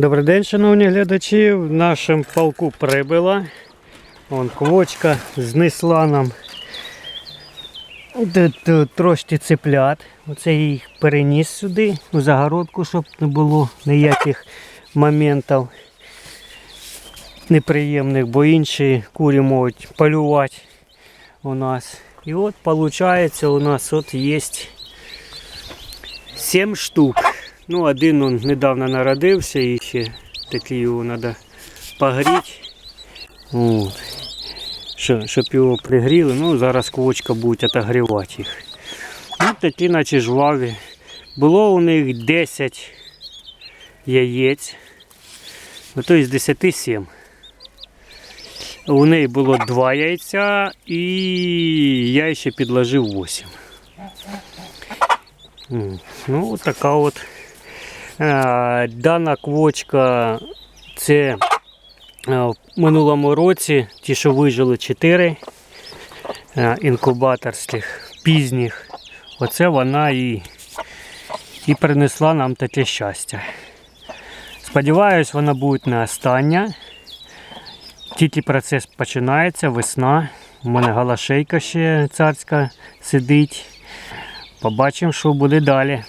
Добрий день, шановні глядачі. В нашому полку прибила. Вон квочка знесла нам трошки цеплят. Оце їх переніс сюди, у загородку, щоб не було ніяких моментів неприємних, бо інші курі можуть полювати у нас. І от виходить у нас от є 7 штук. Ну, один он недавно народився і ще такий його треба погріти. От. Щоб його пригріли, ну зараз квочка буде отогрівати їх. Ну, такі наче жваві. Було у них 10 яєць. Ну, то із 10 7. У неї було 2 яйця і я ще підложив 8. М, Ну, от така от. Е, Дана квочка це е, в минулому році ті, що вижили 4 е, інкубаторських пізніх. Оце вона і, і принесла нам таке щастя. Сподіваюсь, вона буде не остання. Тільки процес починається, весна. У мене галашейка ще царська сидить. Побачимо, що буде далі.